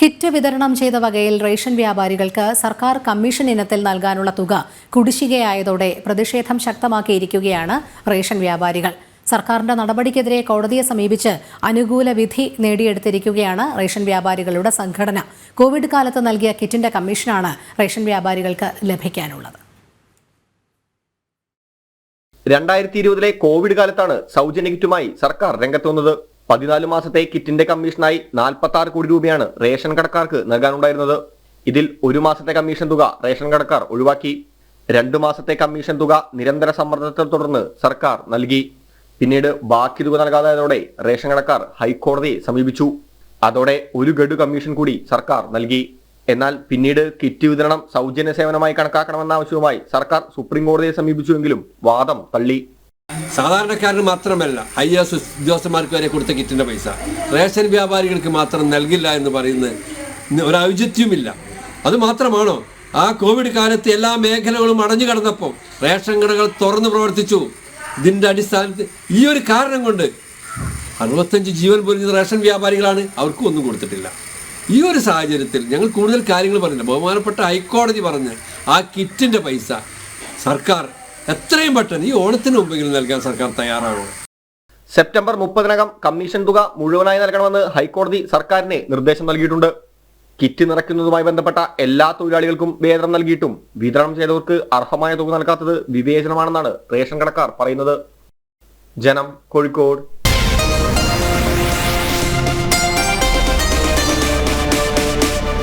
Kit വിതരണം ചെയ്ത വകയിൽ റേഷൻ വ്യാപാരികൾക്ക് സർക്കാർ കമ്മീഷൻ ഇനത്തിൽ നൽകാനുള്ള തുക കുടിശ്ശികയായതോടെ പ്രതിഷേധം ശക്തമാക്കിയിരിക്കുകയാണ് റേഷൻ വ്യാപാരികൾ. സർക്കാരിന്റെ നടപടിക്കെതിരെ കോടതിയെ സമീപിച്ച് അനുകൂല വിധി നേടിയെടുത്തിരിക്കുകയാണ് റേഷൻ വ്യാപാരികളുടെ സംഘടന. കോവിഡ് കാലത്ത് നൽകിയ കിറ്റിന്റെ കമ്മീഷനാണ് റേഷൻ വ്യാപാരികൾക്ക് ലഭിക്കാനുള്ളത്. രണ്ടായിരത്തി ഇരുപതിലെ കോവിഡ് കാലത്താണ് സൗജന്യ കിറ്റുമായി സർക്കാർ രംഗത്ത് വന്നത്. പതിനാല് മാസത്തെ കിറ്റിന്റെ കമ്മീഷനായി നാൽപ്പത്തി ആറ് കോടി രൂപയാണ് റേഷൻ കടക്കാർക്ക് നൽകാനുണ്ടായിരുന്നത്. ഇതിൽ ഒരു മാസത്തെ കമ്മീഷൻ തുക റേഷൻ കടക്കാർ ഒഴിവാക്കി. രണ്ടു മാസത്തെ കമ്മീഷൻ തുക നിരന്തര സമ്മർദ്ദത്തെ തുടർന്ന് സർക്കാർ നൽകി. പിന്നീട് ബാക്കി തുക നൽകാതായതോടെ റേഷൻ കടക്കാർ ഹൈക്കോടതിയെ സമീപിച്ചു. അതോടെ ഒരു ഗഡു കമ്മീഷൻ കൂടി സർക്കാർ നൽകി. എന്നാൽ പിന്നീട് കിറ്റ് വിതരണം സൗജന്യ സേവനമായി കണക്കാക്കണമെന്ന ആവശ്യവുമായി സർക്കാർ സുപ്രീം കോടതിയെ സമീപിച്ചുവെങ്കിലും വാദം തള്ളി. സാധാരണക്കാരന് മാത്രമല്ല ഐ എസ് ഉദ്യോഗസ്ഥന്മാർക്ക് വരെ കൊടുത്ത കിറ്റിന്റെ പൈസ. റേഷൻ വ്യാപാരികൾക്ക് മാത്രം നൽകില്ല എന്ന് പറയുന്നത് ഒരൗചിത്യമില്ല അത് മാത്രമാണോ? ആ കോവിഡ് കാലത്ത് എല്ലാ മേഖലകളും അടഞ്ഞു കിടന്നപ്പോൾ റേഷൻ കടകൾ തുറന്ന് പ്രവർത്തിച്ചു. ഇതിന്റെ അടിസ്ഥാനത്തിൽ ഈ ഒരു കാരണം കൊണ്ട് അറുപത്തഞ്ച് ജീവൻ പൊലിഞ്ഞ റേഷൻ വ്യാപാരികളാണ് അവർക്കും ഒന്നും കൊടുത്തിട്ടില്ല. ഈ ഒരു സാഹചര്യത്തിൽ ഞങ്ങൾ കൂടുതൽ കാര്യങ്ങൾ പറഞ്ഞില്ല. ബഹുമാനപ്പെട്ട ഹൈക്കോടതി പറഞ്ഞ് ആ കിറ്റിന്റെ പൈസ സർക്കാർ എത്രയും പെട്ടെന്ന് ഈ ഓണത്തിന് മുമ്പെങ്കിലും നൽകാൻ സർക്കാർ തയ്യാറാണ്? സെപ്റ്റംബർ മുപ്പതിനകം കമ്മീഷൻ തുക മുഴുവനായി നൽകണമെന്ന് ഹൈക്കോടതി സർക്കാരിനെ നിർദ്ദേശം നൽകിയിട്ടുണ്ട്. കിറ്റ് നിറയ്ക്കുന്നതുമായി ബന്ധപ്പെട്ട എല്ലാ തൊഴിലാളികൾക്കും വേതനം നൽകിയിട്ടും വിതരണം ചെയ്തവർക്ക് അർഹമായ തുക നൽകാത്തത് വിവേചനമാണെന്നാണ് റേഷൻ കടക്കാർ പറയുന്നത്. ജനം കോഴിക്കോട്.